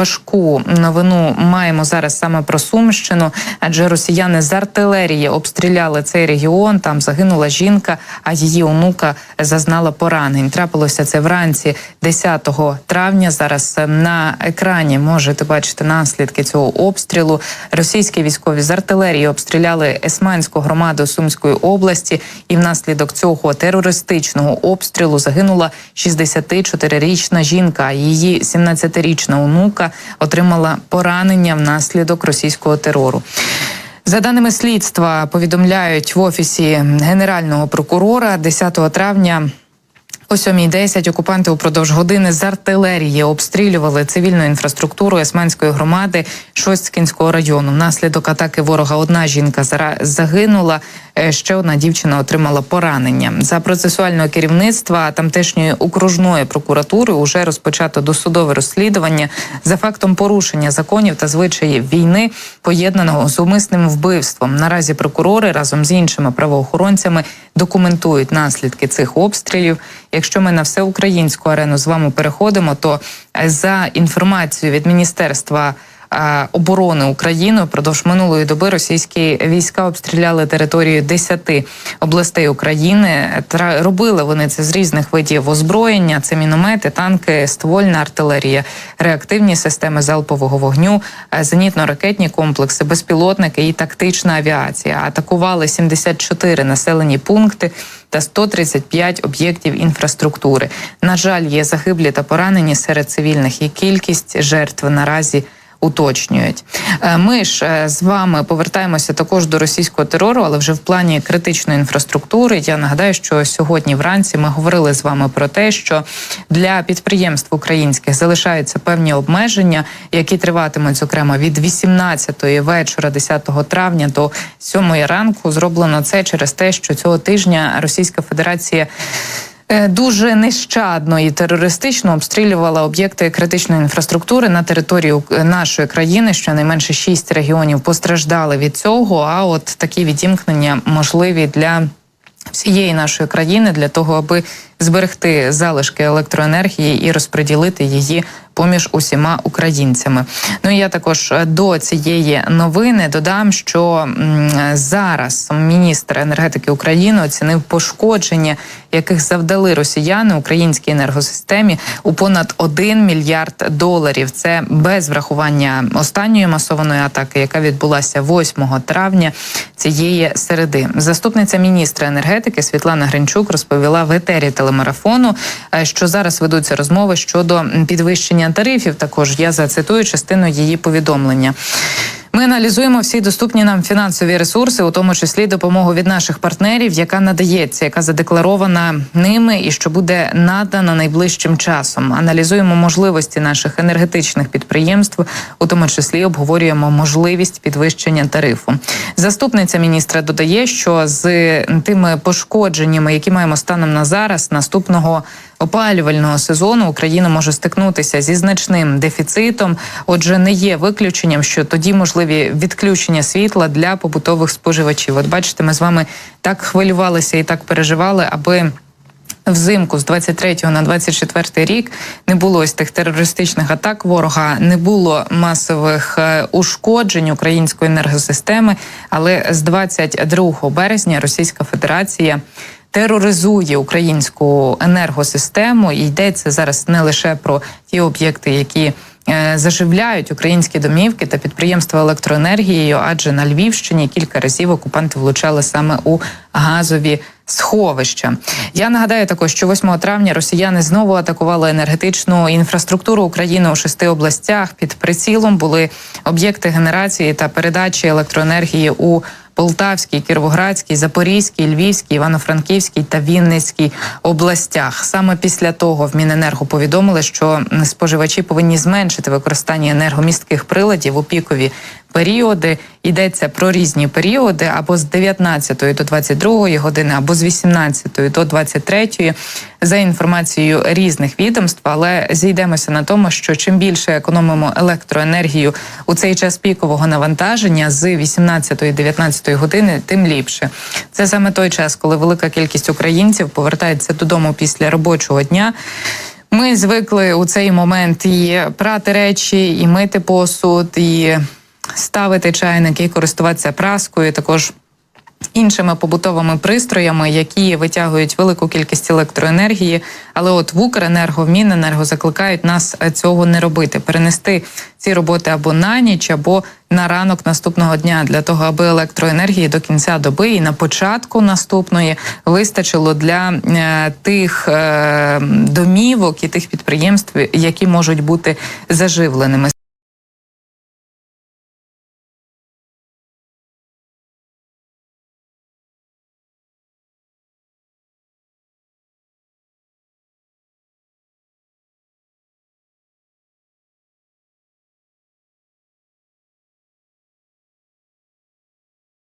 важку новину маємо зараз саме про Сумщину, адже росіяни з артилерії обстріляли цей регіон. Там загинула жінка, а її онука зазнала поранень. Трапилося це вранці 10 травня. Зараз на екрані можете бачити наслідки цього обстрілу. Російські військові з артилерії обстріляли Есманську громаду Сумської області, і внаслідок цього терористичного обстрілу загинула 64-річна жінка. Її 17-річна онука отримала поранення внаслідок російського терору. За даними слідства, повідомляють в офісі генерального прокурора 10 травня. О 7.10 окупанти упродовж години з артилерії обстрілювали цивільну інфраструктуру Есманської громади Шосткінського району. Внаслідок атаки ворога одна жінка загинула. е, Ще одна дівчина отримала поранення. За процесуального керівництва тамтешньої окружної прокуратури уже розпочато досудове розслідування за фактом порушення законів та звичаїв війни, поєднаного з умисним вбивством. Наразі прокурори разом з іншими правоохоронцями документують наслідки цих обстрілів. Якщо ми на всеукраїнську арену з вами переходимо, то е, за інформацією від міністерства. е, Оборони України впродовж минулої доби російські війська обстріляли територію 10 областей України. Робили вони це з різних видів озброєння: це міномети, танки, ствольна артилерія, реактивні системи залпового вогню, е, зенітно-ракетні комплекси, безпілотники і тактична авіація. Атакували 74 населені пункти та 135 об'єктів інфраструктури. На жаль, є загиблі та поранені серед цивільних, і кількість жертв наразі. Уточнюють Е, ми ж е, з вами повертаємося також до російського терору, але вже в плані критичної інфраструктури. Я нагадаю, що сьогодні вранці ми говорили з вами про те, що для підприємств українських залишаються певні обмеження, які триватимуть зокрема від 18-ї вечора, 10 травня до 7 ранку. Зроблено це через те, що цього тижня Російська Федерація. Е, Дуже нещадно і терористично обстрілювала об'єкти критичної інфраструктури на території нашої країни. Щонайменше шість регіонів постраждали від цього. А от такі відімкнення можливі для всієї нашої країни для того, аби зберегти залишки електроенергії і розподілити її поміж усіма українцями. Ну і я також е, до цієї новини додам, що зараз міністр енергетики України оцінив пошкодження, яких завдали росіяни українській енергосистемі у понад 1 мільярд доларів. Це без врахування останньої масованої атаки, яка відбулася 8 травня цієї середи. Заступниця міністра енергетики Світлана Гринчук розповіла в етері телемарафону, е, що зараз ведуться розмови щодо підвищення тарифів. Також я зацитую частину її повідомлення. Ми аналізуємо всі доступні нам фінансові ресурси, у тому числі допомогу від наших партнерів, яка надається, яка задекларована ними, і що буде надана найближчим часом. Аналізуємо можливості наших енергетичних підприємств, у тому числі обговорюємо можливість підвищення тарифу. Заступниця міністра додає, що з тими пошкодженнями, які маємо станом на зараз, наступного опалювального сезону Україна може стикнутися зі значним дефіцитом. Отже, не є виключенням, що тоді можливі відключення світла для побутових споживачів. От бачите, ми з вами так хвилювалися і так переживали, аби. Взимку з 23 на 24 рік не було ось тих терористичних атак ворога, не було масових е, ушкоджень української енергосистеми. Але з 22 березня Російська Федерація тероризує українську енергосистему. І йдеться зараз не лише про ті об'єкти, які е, заживляють українські домівки та підприємства електроенергією, адже на Львівщині кілька разів окупанти влучали саме у газові сховища. Я нагадаю також, що 8 травня росіяни знову атакували енергетичну інфраструктуру України у шести областях. Під прицілом були об'єкти генерації та передачі електроенергії у Полтавській, Кіровоградській, Запорізькій, Львівській, Івано-Франківській та Вінницькій областях. Саме після того в Міненерго повідомили, що споживачі повинні зменшити використання енергомістких приладів у пікові періоди. Йдеться про різні періоди або з 19 до 22 години, або з 18 до 23 за інформацією різних відомств. Але зійдемося на тому, що чим більше економимо електроенергію у цей час пікового навантаження з 18 і 19 години, тим ліпше. Це саме той час, коли велика кількість українців повертається додому після робочого дня. Ми звикли у цей момент і прати речі, і мити посуд, і ставити чайник, і користуватися праскою. Також іншими побутовими пристроями, які витягують велику кількість електроенергії. Але от в Укренерго, Міненерго закликають нас е, цього не робити, перенести ці роботи або на ніч, або на ранок наступного дня для того, аби електроенергії до кінця доби і на початку наступної вистачило для е, тих е, домівок і тих підприємств, які можуть бути заживленими.